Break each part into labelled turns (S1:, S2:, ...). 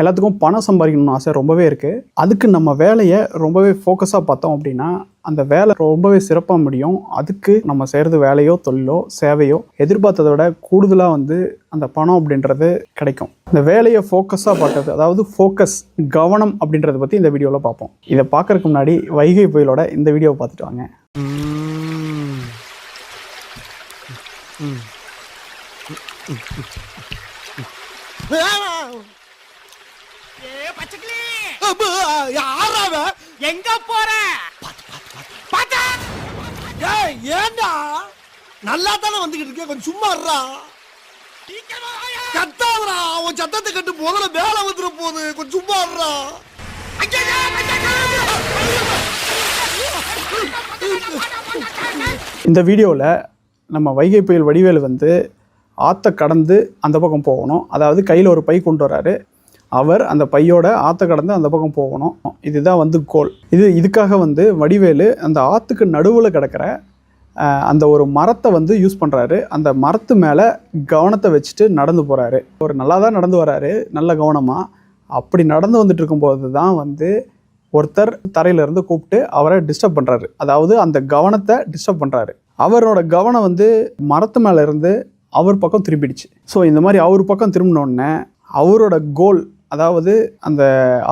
S1: எல்லாத்துக்கும் பணம் சம்பாதிக்கணும்னு ஆசை ரொம்பவே இருக்குது அதுக்கு நம்ம வேலையை ரொம்பவே ஃபோக்கஸாக பார்த்தோம் அப்படின்னா அந்த வேலை ரொம்பவே சிறப்பாக முடியும் அதுக்கு நம்ம செய்கிறது வேலையோ தொழிலோ சேவையோ எதிர்பார்த்ததை விட கூடுதலாக வந்து அந்த பணம் அப்படின்றது கிடைக்கும் இந்த வேலையை ஃபோக்கஸாக பார்த்தது அதாவது ஃபோக்கஸ் கவனம் அப்படின்றத பற்றி இந்த வீடியோவில் பார்ப்போம் இதை பார்க்குறதுக்கு முன்னாடி வைகை புயலோட இந்த வீடியோவை பார்த்துட்டு வாங்க
S2: ஏ பச்சைக்கிளி!
S3: யாராவ?
S2: எங்க போற? பாத்தா
S3: ஏய் ஏண்டா? நல்லா தானே வந்துகிட்டு இருக்கேன் கொஞ்சம் சும்மா இருடா. கத்தாதடா உன் சத்தத்தை கட்டு முதல்ல வேலை வந்துட போகுது கொஞ்சம் சும்மா இருடா.
S1: இந்த வீடியோவில் நம்ம வைகை புயல் வடிவேலு வந்து ஆற்ற கடந்து அந்த பக்கம் போகணும். அதாவது கையில் ஒரு பை கொண்டு வராரு. அவர் அந்த பையோட ஆற்ற கடந்து அந்த பக்கம் போகணும். இதுதான் வந்து கோல் இது இதுக்காக வந்து வடிவேலு அந்த ஆற்றுக்கு நடுவில் கிடக்கிற அந்த ஒரு மரத்தை வந்து யூஸ் பண்ணுறாரு அந்த மரத்து மேலே கவனத்தை வச்சுட்டு நடந்து போகிறாரு ஒரு நல்லா தான் நடந்து வராரு நல்ல கவனமாக அப்படி நடந்து வந்துட்டு இருக்கும்போது தான் வந்து ஒருத்தர் தரையிலேருந்து கூப்பிட்டு அவரை டிஸ்டர்ப் பண்ணுறாரு அதாவது அந்த கவனத்தை டிஸ்டர்ப் பண்ணுறாரு அவரோட கவனம் வந்து மரத்து மேலே இருந்து அவர் பக்கம் திரும்பிடுச்சு. ஸோ இந்த மாதிரி அவர் பக்கம் திரும்பினோடனே அவரோட கோல் அதாவது அந்த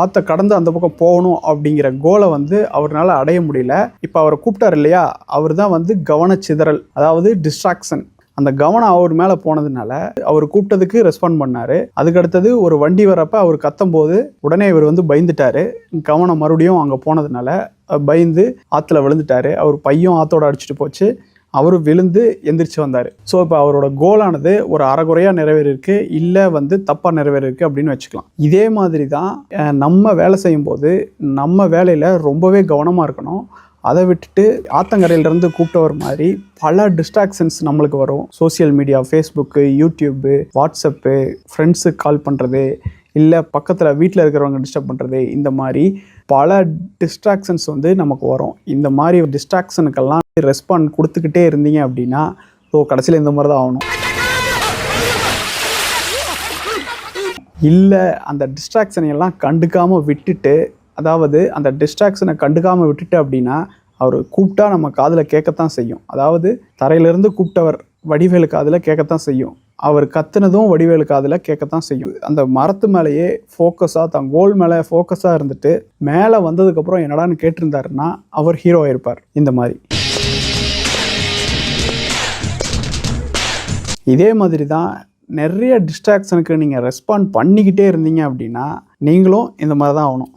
S1: ஆற்றை கடந்து அந்த பக்கம் போகணும் அப்படிங்கிற கோலை வந்து அவரால் அடைய முடியல. இப்போ அவரை கூப்பிட்டார் இல்லையா? அவர் தான் வந்து கவனச்சிதறல் அதாவது டிஸ்ட்ராக்ஷன் அந்த கவனம் அவர் மேலே போனதுனால அவர் கூப்பிட்டதுக்கு ரெஸ்பாண்ட் பண்ணார். அதுக்கடுத்தது ஒரு வண்டி வரப்ப அவர் கத்தும்போது உடனே இவர் வந்து பயந்துட்டாரு. கவனம் மறுபடியும் அங்கே போனதுனால பயந்து ஆற்றுல விழுந்துட்டாரு. அவர் பையும் ஆத்தோட அடிச்சிட்டு போச்சு. அவரும் விழுந்து எந்திரிச்சு வந்தார். ஸோ இப்போ அவரோட கோலானது ஒரு அறகுறையாக நிறைவேறிருக்கு இல்லை வந்து தப்பாக நிறைவேறிருக்கு அப்படின்னு வச்சுக்கலாம். இதே மாதிரி தான் நம்ம வேலை செய்யும்போது நம்ம வேலையில் ரொம்பவே கவனமாக இருக்கணும். அதை விட்டுட்டு ஆத்தங்கரையிலேருந்து கூப்பிட்டவர் மாதிரி பல டிஸ்ட்ராக்ஷன்ஸ் நம்மளுக்கு வரும். Social media Facebook YouTube WhatsApp ஃப்ரெண்ட்ஸுக்கு கால் பண்ணுறது இல்லை பக்கத்தில் வீட்டில் இருக்கிறவங்க டிஸ்டர்ப் பண்ணுறது இந்த மாதிரி பல டிஸ்ட்ராக்ஷன்ஸ் வந்து நமக்கு வரும். இந்த மாதிரி டிஸ்ட்ராக்ஷனுக்கெல்லாம் ரெஸ்பாண்ட் கொடுத்துக்கிட்டே இருந்தீங்க அப்படின்னா ஸோ கடைசியில் இந்த மாதிரி தான் ஆகணும். இல்லை அந்த டிஸ்ட்ராக்ஷனை எல்லாம் கண்டுக்காமல் விட்டுட்டு அதாவது அந்த டிஸ்ட்ராக்ஷனை கண்டுக்காமல் விட்டுட்டு அப்படின்னா அவர் கூப்பிட்டா நம்ம காதில் கேட்கத்தான் செய்யும். அதாவது தரையிலிருந்து கூப்பிட்டவர் வடிவேலு காதில் கேட்கத்தான் செய்யும். அவர் கத்துனதும் வடிவேலு காதில் கேட்கத்தான் செய்யும். அந்த மரத்து மேலேயே ஃபோக்கஸாக தன் கோல் மேலே ஃபோக்கஸாக இருந்துட்டு மேலே வந்ததுக்கப்புறம் என்னடான்னு கேட்டிருந்தாருன்னா அவர் ஹீரோ ஆயிருப்பார். இந்த மாதிரி. இதே மாதிரி தான் நிறைய டிஸ்ட்ராக்ஷனுக்கு நீங்கள் ரெஸ்பாண்ட் பண்ணிக்கிட்டே இருந்தீங்க அப்படின்னா நீங்களும் இந்த மாதிரி தான் ஆகணும்.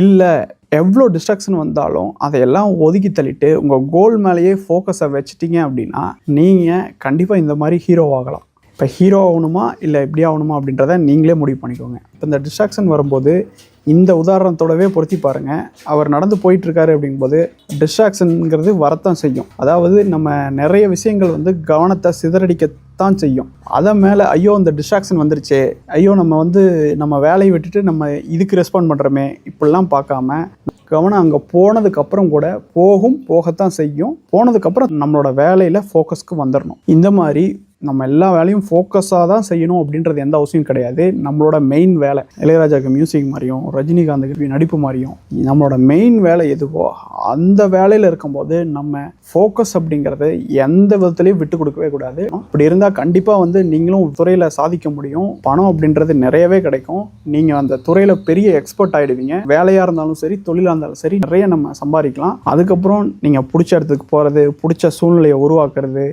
S1: இல்லை எவ்வளோ டிஸ்ட்ராக்ஷன் வந்தாலும் அதையெல்லாம் ஒதுக்கி தள்ளிட்டு உங்கள் கோல் மேலேயே ஃபோக்கஸை வச்சிட்டீங்க அப்படின்னா நீங்கள் கண்டிப்பாக இந்த மாதிரி ஹீரோ ஆகலாம். இப்போ ஹீரோ ஆகணுமா இல்லை எப்படி ஆகணுமா அப்படின்றத நீங்களே முடிவு பண்ணிக்கோங்க. இப்போ இந்த டிஸ்ட்ராக்ஷன் வரும்போது இந்த உதாரணத்தோடவே பொருத்தி பாருங்கள் அவர் நடந்து போயிட்டுருக்காரு அப்படிங்கும்போது டிஸ்ட்ராக்ஷனுங்கிறது வரத்தான் செய்யும். அதாவது நம்ம நிறைய விஷயங்கள் வந்து கவனத்தை சிதறடிக்கத்தான் செய்யும். அதை மேலே ஐயோ இந்த டிஸ்ட்ராக்ஷன் வந்துருச்சே. ஐயோ நம்ம வந்து நம்ம வேலையை விட்டுட்டு நம்ம இதுக்கு ரெஸ்பாண்ட் பண்ணுறோமே இப்படிலாம் பார்க்காம கவனம் அங்கே போனதுக்கப்புறம் கூட போகும் போகத்தான் செய்யும். போனதுக்கப்புறம் நம்மளோட வேலையில் ஃபோக்கஸ்க்கு வந்துடணும் இந்த மாதிரி நம்ம எல்லா வேலையும் ஃபோக்கஸாக தான் செய்யணும் அப்படின்றது எந்த அவசியம் கிடையாது. நம்மளோட மெயின் வேலை இளையராஜாவுக்கு மியூசிக் மாதிரியும் ரஜினிகாந்துக்கு நடிப்பு மாதிரியும் நம்மளோட மெயின் வேலை எதுவோ அந்த வேலையில் இருக்கும்போது நம்ம ஃபோக்கஸ் அப்படிங்கிறது எந்த விதத்துலையும் விட்டு கொடுக்கவே கூடாது. அப்படி இருந்தால் கண்டிப்பாக வந்து நீங்களும் துறையில் சாதிக்க முடியும். பணம் அப்படின்றது நிறையவே கிடைக்கும். நீங்கள் அந்த துறையில் பெரிய எக்ஸ்பர்ட் ஆகிடுவீங்க வேலையாக இருந்தாலும் சரி தொழிலாக இருந்தாலும் சரி நிறைய நம்ம சம்பாதிக்கலாம். அதுக்கப்புறம் நீங்கள் பிடிச்ச இடத்துக்கு போகிறது பிடிச்ச சூழ்நிலையை உருவாக்குறது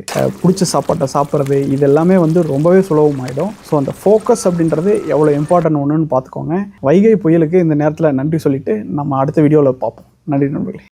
S1: பிடிச்ச சாப்பாட்டை சாப்பிட்றது இது எல்லாமே வந்து ரொம்பவே சுலபமாயிடும். ஸோ அந்த ஃபோக்கஸ் அப்படின்றது எவ்வளோ இம்பார்ட்டன்ட் ஒன்றுன்னு பார்த்துக்கோங்க. வைகை புயலுக்கு இந்த நேரத்தில் நன்றி சொல்லிட்டு நம்ம அடுத்த வீடியோவில் பார்ப்போம். நன்றி நண்பர்களே.